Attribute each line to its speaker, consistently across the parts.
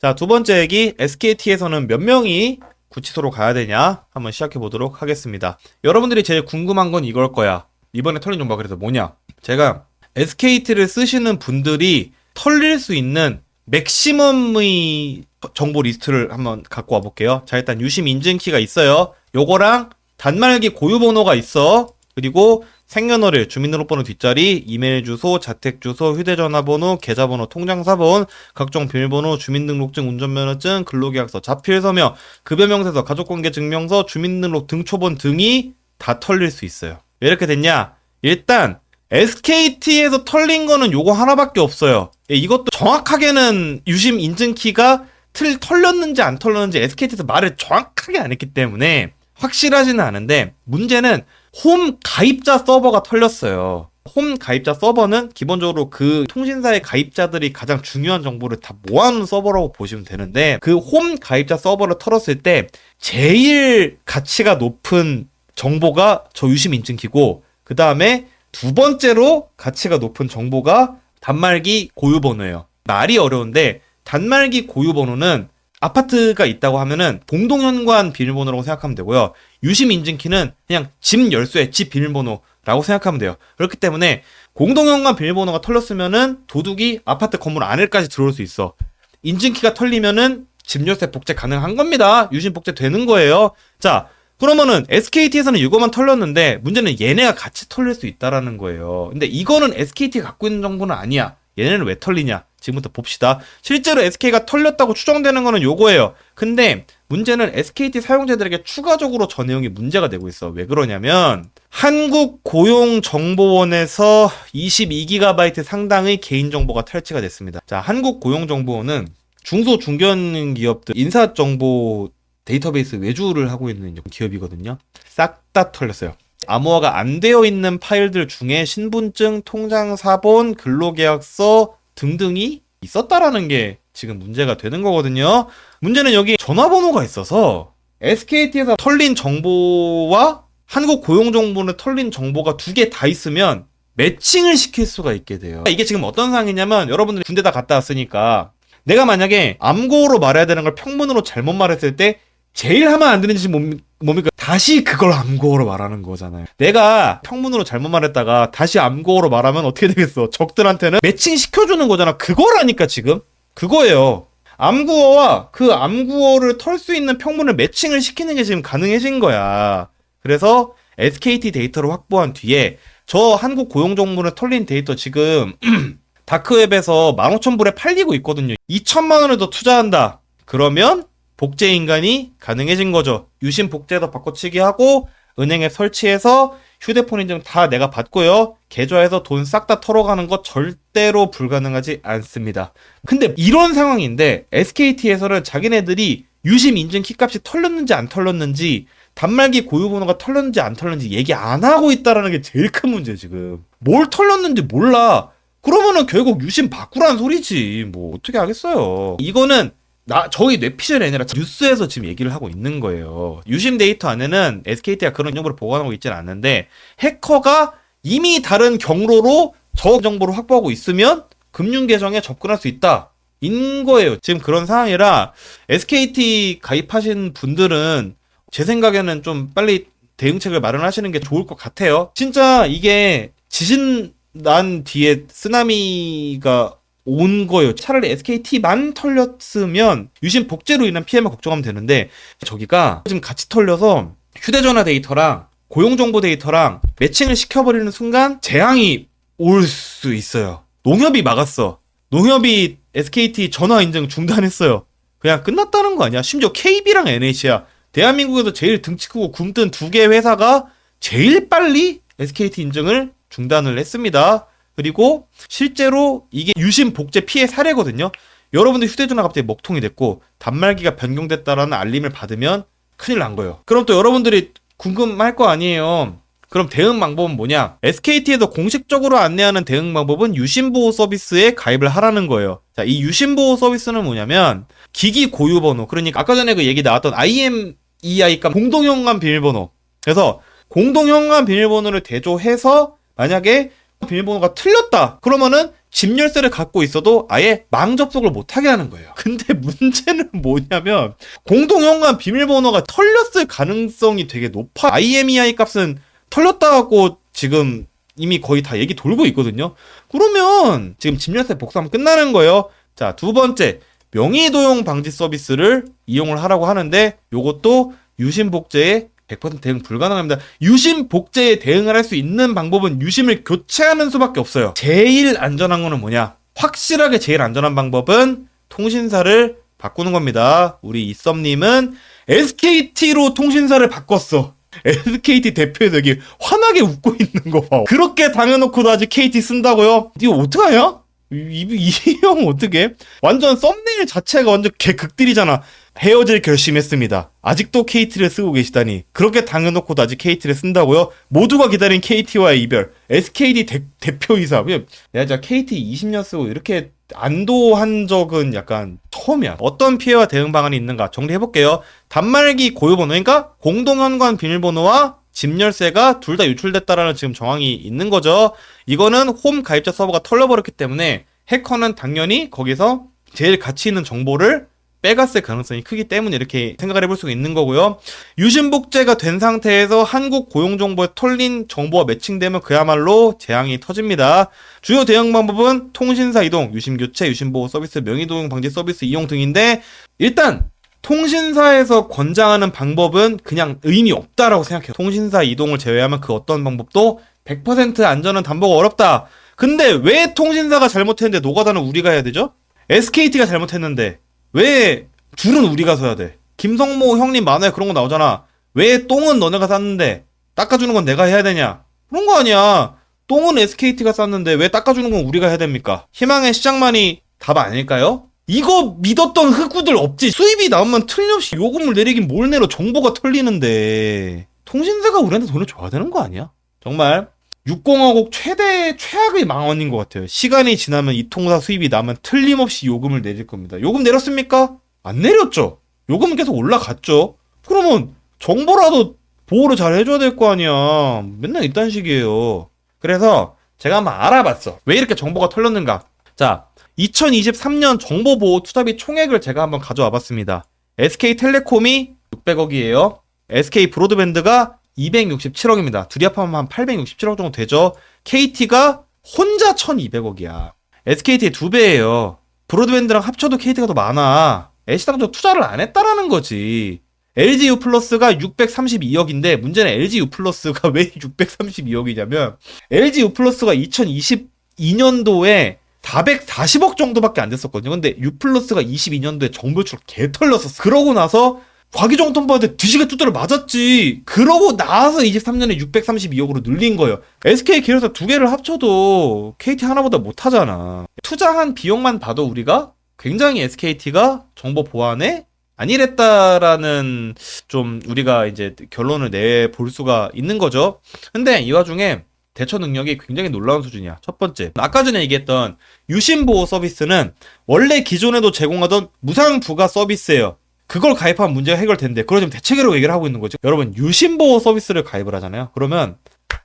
Speaker 1: 자, 두 번째 얘기, SKT에서는 몇 명이 구치소로 가야 되냐? 한번 시작해 보도록 하겠습니다. 여러분들이 제일 궁금한 건 이걸 거야. 이번에 털린 정보가 그래서 뭐냐? 제가 SKT를 쓰시는 분들이 털릴 수 있는 맥시멈의 정보 리스트를 한번 갖고 와 볼게요. 자, 일단 유심 인증키가 있어요. 요거랑 단말기 고유 번호가 있어. 그리고 생년월일, 주민등록번호 뒷자리, 이메일 주소, 자택 주소, 휴대전화 번호, 계좌번호, 통장사본, 각종 비밀번호, 주민등록증, 운전면허증, 근로계약서, 자필서명, 급여명세서, 가족관계증명서, 주민등록 등초본 등이 다 털릴 수 있어요. 왜 이렇게 됐냐? 일단 SKT에서 털린 거는 요거 하나밖에 없어요. 예, 이것도 정확하게는 유심 인증키가 틀 털렸는지 안 털렸는지 SKT에서 말을 정확하게 안 했기 때문에 확실하지는 않은데 문제는 홈 가입자 서버가 털렸어요. 홈 가입자 서버는 기본적으로 그 통신사의 가입자들이 가장 중요한 정보를 다 모아놓은 서버라고 보시면 되는데 그 홈 가입자 서버를 털었을 때 제일 가치가 높은 정보가 저 유심 인증키고 그 다음에 두 번째로 가치가 높은 정보가 단말기 고유 번호예요. 말이 어려운데 단말기 고유 번호는 아파트가 있다고 하면은 공동현관 비밀번호라고 생각하면 되고요. 유심 인증키는 그냥 집 열쇠, 집 비밀번호라고 생각하면 돼요. 그렇기 때문에 공동현관 비밀번호가 털렸으면은 도둑이 아파트 건물 안에까지 들어올 수 있어. 인증키가 털리면은 집 열쇠 복제 가능한 겁니다. 유심 복제 되는 거예요. 자, 그러면은 SKT에서는 이거만 털렸는데 문제는 얘네가 같이 털릴 수 있다라는 거예요. 근데 이거는 SKT 가 갖고 있는 정보는 아니야. 얘네는 왜 털리냐? 지금부터 봅시다. 실제로 SK가 털렸다고 추정되는 거는 요거예요. 근데 문제는 SKT 사용자들에게 추가적으로 저 내용이 문제가 되고 있어. 왜 그러냐면 한국 고용 정보원에서 22GB 상당의 개인 정보가 탈취가 됐습니다. 자, 한국 고용 정보원은 중소 중견 기업들 인사 정보 데이터베이스 외주를 하고 있는 기업이거든요. 싹 다 털렸어요. 암호화가 안 되어 있는 파일들 중에 신분증, 통장 사본, 근로계약서 등등이 있었다라는 게 지금 문제가 되는 거거든요. 문제는 여기 전화번호가 있어서 SKT에서 털린 정보와 한국 고용정보는 털린 정보가 두 개 다 있으면 매칭을 시킬 수가 있게 돼요. 이게 지금 어떤 상황이냐면 여러분들이 군대 다 갔다 왔으니까 내가 만약에 암고로 말해야 되는 걸 평문으로 잘못 말했을 때 제일 하면 안 되는 짓이 뭡- 뭡니까? 다시 그걸 암고어로 말하는 거잖아요. 내가 평문으로 잘못 말했다가 다시 암고어로 말하면 어떻게 되겠어? 적들한테는 매칭 시켜주는 거잖아. 그거라니까 지금 그거예요. 암구어와 그 암구어를 털 수 있는 평문을 매칭을 시키는 게 지금 가능해진 거야. 그래서 SKT 데이터를 확보한 뒤에 저 한국 고용 정보를 털린 데이터 지금 다크웹에서 15,000불에 팔리고 있거든요. 2천만 원을 더 투자한다. 그러면 복제 인간이 가능해진 거죠. 유심 복제도 바꿔치기 하고 은행에 설치해서 휴대폰 인증 다 내가 받고요. 계좌에서 돈 싹 다 털어가는 거 절대로 불가능하지 않습니다. 근데 이런 상황인데 SKT에서는 자기네들이 유심 인증 키값이 털렸는지 안 털렸는지 단말기 고유 번호가 털렸는지 안 털렸는지 얘기 안 하고 있다라는 게 제일 큰 문제 지금. 뭘 털렸는지 몰라. 그러면은 결국 유심 바꾸란 소리지. 뭐 어떻게 하겠어요. 이거는 나 저희 뇌피셜이 아니라 뉴스에서 지금 얘기를 하고 있는 거예요. 유심 데이터 안에는 SKT가 그런 정보를 보관하고 있지는 않는데 해커가 이미 다른 경로로 저 정보를 확보하고 있으면 금융 계정에 접근할 수 있다. 인 거예요. 지금 그런 상황이라 SKT 가입하신 분들은 제 생각에는 좀 빨리 대응책을 마련하시는 게 좋을 것 같아요. 진짜 이게 지진 난 뒤에 쓰나미가 온 거예요. 차라리 SKT만 털렸으면 유심 복제로 인한 피해만 걱정하면 되는데 저기가 지금 같이 털려서 휴대전화 데이터랑 고용정보 데이터랑 매칭을 시켜버리는 순간 재앙이 올 수 있어요. 농협이 막았어. 농협이 SKT 전화 인증 중단했어요. 그냥 끝났다는 거 아니야? 심지어 KB랑 NH야. 대한민국에서 제일 등치 크고 굼뜬 두 개 회사가 제일 빨리 SKT 인증을 중단을 했습니다. 그리고 실제로 이게 유심 복제 피해 사례거든요. 여러분들 휴대전화 갑자기 먹통이 됐고 단말기가 변경됐다라는 알림을 받으면 큰일 난 거예요. 그럼 또 여러분들이 궁금할 거 아니에요. 그럼 대응 방법은 뭐냐? SKT에서 공식적으로 안내하는 대응 방법은 유심보호 서비스에 가입을 하라는 거예요. 자, 이 유심보호 서비스는 뭐냐면 기기 고유 번호. 그러니까 아까 전에 그 얘기 나왔던 IMEI 값 공동현관 비밀번호. 그래서 공동현관 비밀번호를 대조해서 만약에 비밀번호가 틀렸다. 그러면은 집 열쇠를 갖고 있어도 아예 망 접속을 못하게 하는 거예요. 근데 문제는 뭐냐면 공동현관 비밀번호가 털렸을 가능성이 되게 높아. IMEI 값은 털렸다고 지금 이미 거의 다 얘기 돌고 있거든요. 그러면 지금 집 열쇠 복사하면 끝나는 거예요. 자, 두 번째. 명의 도용 방지 서비스를 이용을 하라고 하는데 요것도 유심 복제에 100% 대응 불가능합니다. 유심 복제에 대응을 할 수 있는 방법은 유심을 교체하는 수밖에 없어요. 제일 안전한 거는 뭐냐? 확실하게 제일 안전한 방법은 통신사를 바꾸는 겁니다. 우리 이썸님은 SKT로 통신사를 바꿨어. SKT 대표에서 여기 환하게 웃고 있는 거 봐. 그렇게 당해놓고도 아직 KT 쓴다고요? 이거 어떡하냐? 이형 어떻게? 완전 썸네일 자체가 완전 개 극딜이잖아. 헤어질 결심했습니다. 아직도 KT를 쓰고 계시다니. 그렇게 당해놓고도 아직 KT를 쓴다고요? 모두가 기다린 KT와의 이별. SKT 대, 대표이사. 왜? 내가 진짜 KT 20년 쓰고 이렇게 안도한 적은 약간 처음이야. 어떤 피해와 대응 방안이 있는가 정리해볼게요. 단말기 고유번호, 그러니까 공동현관 비밀번호와 집 열쇠가 둘 다 유출됐다라는 지금 정황이 있는 거죠. 이거는 홈 가입자 서버가 털려버렸기 때문에 해커는 당연히 거기서 제일 가치 있는 정보를 빼갔을 가능성이 크기 때문에 이렇게 생각을 해볼 수가 있는 거고요. 유심복제가 된 상태에서 한국 고용정보에 털린 정보와 매칭되면 그야말로 재앙이 터집니다. 주요 대응 방법은 통신사 이동, 유심교체, 유심보호 서비스, 명의도용 방지 서비스 이용 등인데 일단 통신사에서 권장하는 방법은 그냥 의미 없다라고 생각해요. 통신사 이동을 제외하면 그 어떤 방법도 100% 안전은 담보가 어렵다. 근데 왜 통신사가 잘못했는데 노가다는 우리가 해야 되죠? SKT가 잘못했는데 왜 줄은 우리가 서야 돼? 김성모 형님 만화에 그런 거 나오잖아. 왜 똥은 너네가 쌌는데 닦아주는 건 내가 해야 되냐? 그런 거 아니야. 똥은 SKT가 쌌는데 왜 닦아주는 건 우리가 해야 됩니까? 희망의 시장만이 답 아닐까요? 이거 믿었던 흑우들 없지. 수입이 나오면 틀림없이 요금을 내리긴 뭘 내려 정보가 털리는데 통신사가 우리한테 돈을 줘야 되는 거 아니야? 정말 60화국 최대 최악의 망언인 것 같아요. 시간이 지나면 이 통사 수입이 나면 틀림없이 요금을 내릴 겁니다. 요금 내렸습니까? 안 내렸죠. 요금은 계속 올라갔죠. 그러면 정보라도 보호를 잘 해줘야 될 거 아니야. 맨날 이딴 식이에요. 그래서 제가 한번 알아봤어. 왜 이렇게 정보가 털렸는가? 자, 2023년 정보보호 투자비 총액을 제가 한번 가져와 봤습니다. SK텔레콤이 600억이에요. SK 브로드밴드가 267억입니다. 둘이 합하면 한 867억 정도 되죠. KT가 혼자 1200억이야. SKT의 두 배예요. 브로드밴드랑 합쳐도 KT가 더 많아. 애시당초 투자를 안 했다라는 거지. LGU 플러스가 632억인데 문제는 LGU 플러스가 왜 632억이냐면 LGU 플러스가 2022년도에 440억 정도밖에 안 됐었거든요. 근데 U 플러스가 22년도에 정보출 개 털렸었어. 그러고 나서 과기정통부한테 뒤지게 두드려 맞았지. 그러고 나서 23년에 632억으로 늘린 거예요. SK 계열사 두 개를 합쳐도 KT 하나보다 못하잖아. 투자한 비용만 봐도 우리가 굉장히 SKT가 정보 보안에 안일했다라는 좀 우리가 이제 결론을 내 볼 수가 있는 거죠. 근데 이 와중에 대처 능력이 굉장히 놀라운 수준이야. 첫 번째, 아까 전에 얘기했던 유심 보호 서비스는 원래 기존에도 제공하던 무상 부가 서비스예요. 그걸 가입하면 문제가 해결된대. 그걸 지금 대책으로 얘기를 하고 있는 거죠. 여러분, 유심보호 서비스를 가입을 하잖아요. 그러면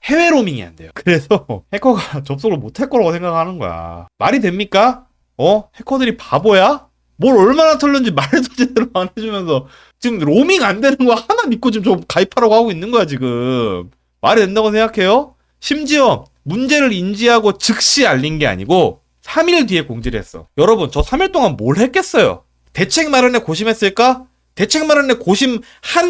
Speaker 1: 해외 로밍이 안 돼요. 그래서 해커가 접속을 못 할 거라고 생각하는 거야. 말이 됩니까? 어? 해커들이 바보야? 뭘 얼마나 털렸는지 말도 제대로 안 해주면서 지금 로밍 안 되는 거 하나 믿고 지금 좀 가입하라고 하고 있는 거야, 지금. 말이 된다고 생각해요? 심지어 문제를 인지하고 즉시 알린 게 아니고 3일 뒤에 공지를 했어. 여러분, 저 3일 동안 뭘 했겠어요? 대책 마련에 고심했을까? 대책 마련에 고심한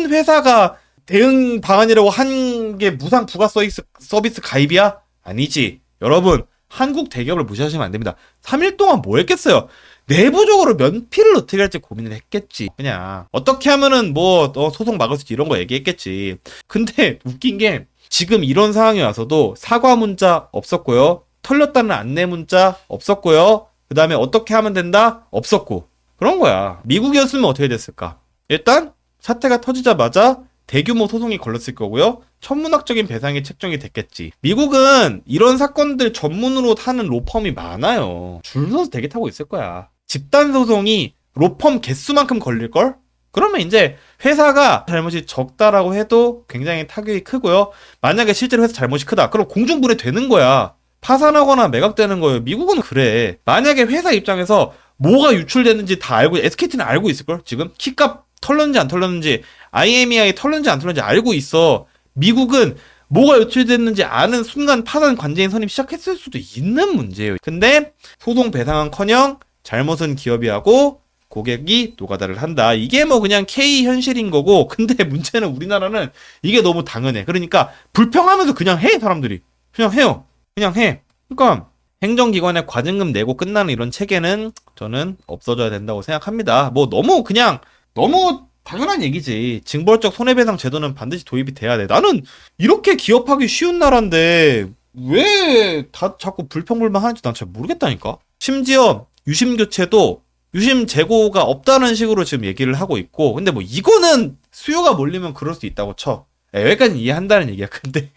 Speaker 1: 회사가 대응 방안이라고 한 게 무상 부가 서비스, 서비스 가입이야? 아니지. 여러분, 한국 대기업을 무시하시면 안 됩니다. 3일 동안 뭐 했겠어요? 내부적으로 면피를 어떻게 할지 고민을 했겠지. 그냥 어떻게 하면은 뭐 어, 소송 막을 수 있지 이런 거 얘기했겠지. 근데 웃긴 게 지금 이런 상황이 와서도 사과 문자 없었고요. 털렸다는 안내 문자 없었고요. 그 다음에 어떻게 하면 된다? 없었고. 그런 거야. 미국이었으면 어떻게 됐을까? 일단 사태가 터지자마자 대규모 소송이 걸렸을 거고요. 천문학적인 배상이 책정이 됐겠지. 미국은 이런 사건들 전문으로 하는 로펌이 많아요. 줄 서서 대기 타고 있을 거야. 집단 소송이 로펌 개수만큼 걸릴걸? 그러면 이제 회사가 잘못이 적다라고 해도 굉장히 타격이 크고요. 만약에 실제로 회사 잘못이 크다. 그럼 공중분해 되는 거야. 파산하거나 매각되는 거예요. 미국은 그래. 만약에 회사 입장에서 뭐가 유출됐는지 다 알고 SKT는 알고 있을걸? 지금 키값 털렸는지 안 털렸는지 IMEI 털렸는지 안 털렸는지 알고 있어. 미국은 뭐가 유출됐는지 아는 순간 파산 관제인 선임 시작했을 수도 있는 문제예요. 근데 소송 배상은커녕 잘못은 기업이 하고 고객이 노가다를 한다. 이게 뭐 그냥 K 현실인 거고 근데 문제는 우리나라는 이게 너무 당연해. 그러니까 불평하면서 그냥 해 사람들이. 그냥 해요. 그냥 해. 그러니까 행정기관에 과징금 내고 끝나는 이런 체계는 저는 없어져야 된다고 생각합니다. 뭐 너무 그냥 너무 당연한 얘기지. 징벌적 손해배상 제도는 반드시 도입이 돼야 돼. 나는 이렇게 기업하기 쉬운 나라인데 왜 다 자꾸 불평불만 하는지 난 잘 모르겠다니까. 심지어 유심 교체도 유심 재고가 없다는 식으로 지금 얘기를 하고 있고 근데 뭐 이거는 수요가 몰리면 그럴 수 있다고 쳐. 예, 여기까지 이해한다는 얘기야. 근데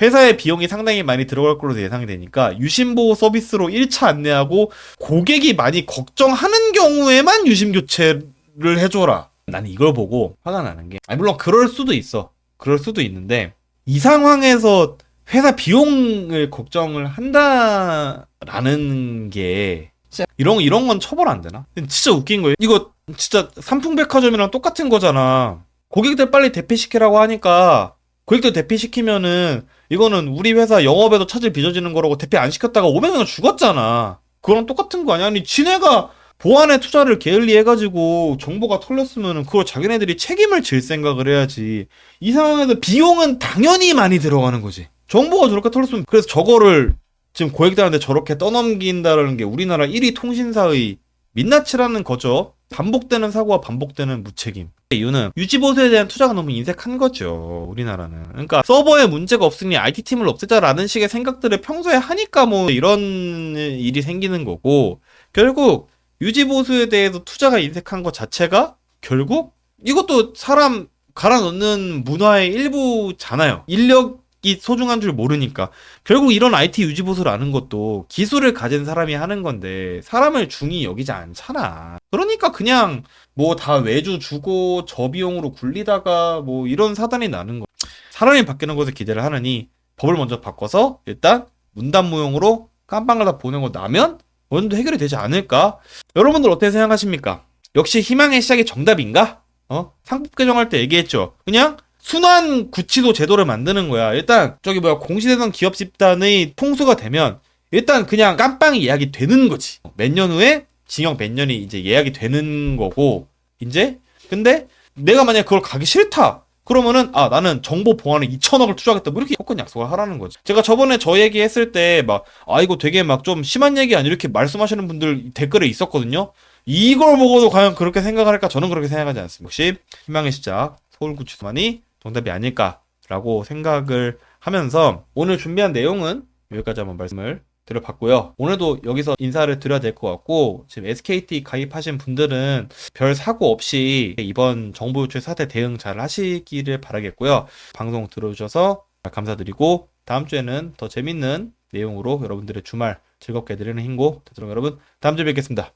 Speaker 1: 회사의 비용이 상당히 많이 들어갈 걸로 예상이 되니까 유심보호 서비스로 1차 안내하고 고객이 많이 걱정하는 경우에만 유심 교체를 해줘라. 나는 이걸 보고 화가 나는 게, 아니, 물론 그럴 수도 있어. 그럴 수도 있는데, 이 상황에서 회사 비용을 걱정을 한다라는 게, 이런, 이런 건 처벌 안 되나? 진짜 웃긴 거예요. 이거 진짜 삼풍백화점이랑 똑같은 거잖아. 고객들 빨리 대피시키라고 하니까, 고객들 대피시키면은, 이거는 우리 회사 영업에도 차질 빚어지는 거라고 대피 안 시켰다가 500명 죽었잖아. 그거랑 똑같은 거 아니야? 아니, 지네가 보안에 투자를 게을리 해가지고 정보가 털렸으면 그걸 자기네들이 책임을 질 생각을 해야지. 이 상황에서 비용은 당연히 많이 들어가는 거지. 정보가 저렇게 털렸으면 그래서 저거를 지금 고객들한테 저렇게 떠넘긴다는 게 우리나라 1위 통신사의 민낯이라는 거죠. 반복되는 사고와 반복되는 무책임. 이유는 유지보수에 대한 투자가 너무 인색한 거죠. 우리나라는. 그러니까 서버에 문제가 없으니 IT팀을 없애자라는 식의 생각들을 평소에 하니까 뭐 이런 일이 생기는 거고 결국 유지보수에 대해서 투자가 인색한 것 자체가 결국 이것도 사람 갈아 넣는 문화의 일부잖아요. 인력 이 소중한 줄 모르니까. 결국 이런 IT 유지 보수를 아는 것도 기술을 가진 사람이 하는 건데 사람을 중히 여기지 않잖아. 그러니까 그냥 뭐 다 외주 주고 저 비용으로 굴리다가 뭐 이런 사단이 나는 거. 사람이 바뀌는 것을 기대를 하느니 법을 먼저 바꿔서 일단 문단무용으로 깜빵을 다 보내고 나면 어느 정도 해결이 되지 않을까? 여러분들 어떻게 생각하십니까? 역시 희망의 시작이 정답인가? 어? 상법 개정할 때 얘기했죠. 그냥 순환 구치도 제도를 만드는 거야. 일단 저기 뭐야 공시대상 기업 집단의 통수가 되면 일단 그냥 깜빵이 예약이 되는 거지. 몇 년 후에 징역 몇 년이 이제 예약이 되는 거고 이제 근데 내가 만약 그걸 가기 싫다. 그러면은 아 나는 정보 보안에 2천억을 투자하겠다 뭐 이렇게 조건 약속을 하라는 거지. 제가 저번에 저 얘기 했을 때 막 아 이거 되게 막 좀 심한 얘기 아니 이렇게 말씀하시는 분들 댓글에 있었거든요. 이걸 보고도 과연 그렇게 생각할까? 저는 그렇게 생각하지 않습니다. 역시 희망의 시작 서울구치소만이 정답이 아닐까라고 생각을 하면서 오늘 준비한 내용은 여기까지 한번 말씀을 드려봤고요. 오늘도 여기서 인사를 드려야 될 것 같고 지금 SKT 가입하신 분들은 별 사고 없이 이번 정보 유출 사태 대응 잘 하시기를 바라겠고요. 방송 들어주셔서 감사드리고 다음 주에는 더 재밌는 내용으로 여러분들의 주말 즐겁게 해드리는 힘고 되도록 여러분 다음 주에 뵙겠습니다.